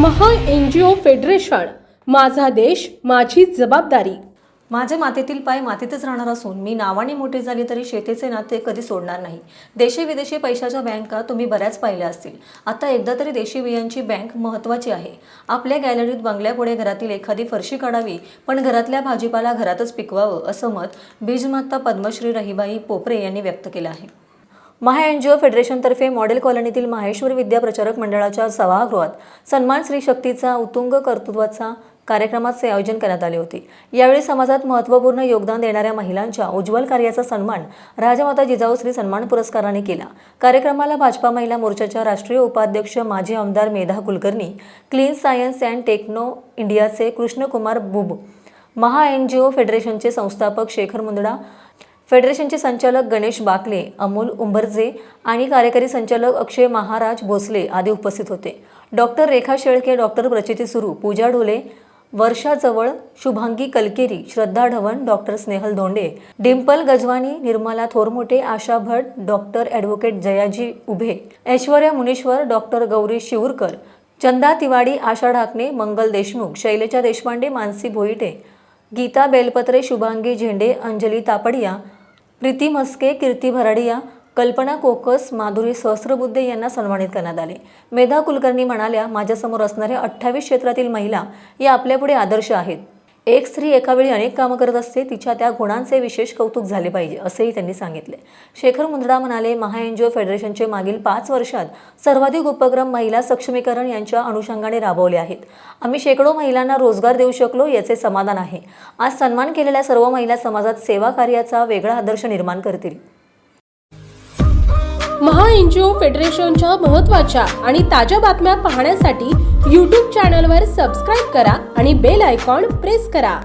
महा N G ओ federation माझा देश माझी जबाबदारी. माझे मातीतील पाय मातीतच राहणार असून मी नावाने मोठे झाले तरी शेतीचे नाते कधी सोडणार नाही. देशी विदेशी पैशाच्या बँका तुम्ही बऱ्याच पाहिल्या असतील. आता एकदा तरी देशी बियांची बँक महत्त्वाची आहे. आपल्या गॅलरीत बंगल्यापुढे घरातील एखादी फरशी काढावी पण घरातल्या भाजीपाला घरातच पिकवावं असं मत बीजमाता पद्मश्री रहीबाई पोपरे यांनी व्यक्त केलं आहे. महा एन जी ओ फेडरेशनतर्फे मॉडेल कॉलनीतील माहेश्वर विद्या प्रचारक मंडळाच्या सभागृहात सन्मान स्त्री शक्तीचा उत्तुंग कर्तृत्वाचा कार्यक्रमाचे आयोजन करण्यात आले होते. यावेळी समाजात महत्त्वपूर्ण योगदान देणाऱ्या महिलांच्या उज्ज्वल कार्याचा सन्मान राजमाता जिजाऊ श्री सन्मान पुरस्काराने केला. कार्यक्रमाला भाजपा महिला मोर्चाच्या राष्ट्रीय उपाध्यक्ष माजी आमदार Medha Kulkarni clean science and techno इंडियाचे कृष्णकुमार बुब महा एन जी ओ फेडरेशनचे संस्थापक शेखर मुंदडा फेडरेशनचे संचालक गणेश बाकले अमोल उंबरजे आणि कार्यकारी संचालक अक्षय महाराज भोसले आदी उपस्थित होते. डॉक्टर रेखा शेळके डॉक्टर प्रचिती सुरू Pooja Dhole वर्षाजवळ Shubhangi Kalkeri Shraddha Dhavan doctor Snehal Dhonde Dimple Gajwani Nirmala Thormote Asha Bhat doctor advocate Jayaji Ubhe Aishwarya Muneshwar doctor Gauri Shivarkar Chanda Tiwadi Asha Dhakane Mangal Deshmukh Shailaja Deshpande Mansi Bhoite Geeta Belpatre Shubhangi Zende Anjali Tapadia Preeti Maske कीर्ती भराडिया कल्पना कोकस माधुरी सहस्रबुद्धे यांना सन्मानित करण्यात आले. मेधा कुलकर्णी म्हणाल्या माझ्यासमोर असणाऱ्या अठ्ठावीस क्षेत्रातील महिला या आपल्यापुढे आदर्श आहेत. एक स्त्री एकावेळी अनेक कामं करत असते तिच्या त्या गुणांचे विशेष कौतुक झाले पाहिजे असेही त्यांनी सांगितले. शेखर मुंदडा म्हणाले महा एन जी ओ फेडरेशनचे मागील पाच वर्षात सर्वाधिक उपक्रम महिला सक्षमीकरण यांच्या अनुषंगाने राबवले आहेत. आम्ही शेकडो महिलांना रोजगार देऊ शकलो याचे समाधान आहे. आज सन्मान केलेल्या सर्व महिला समाजात सेवा कार्याचा वेगळा आदर्श निर्माण करतील. महा एन जी ओ फेडरेशनच्या महत्त्वाच्या आणि ताज्या बातम्या पाहण्यासाठी यूट्यूब चॅनलवर सबस्क्राईब करा आणि बेल आयकॉन प्रेस करा.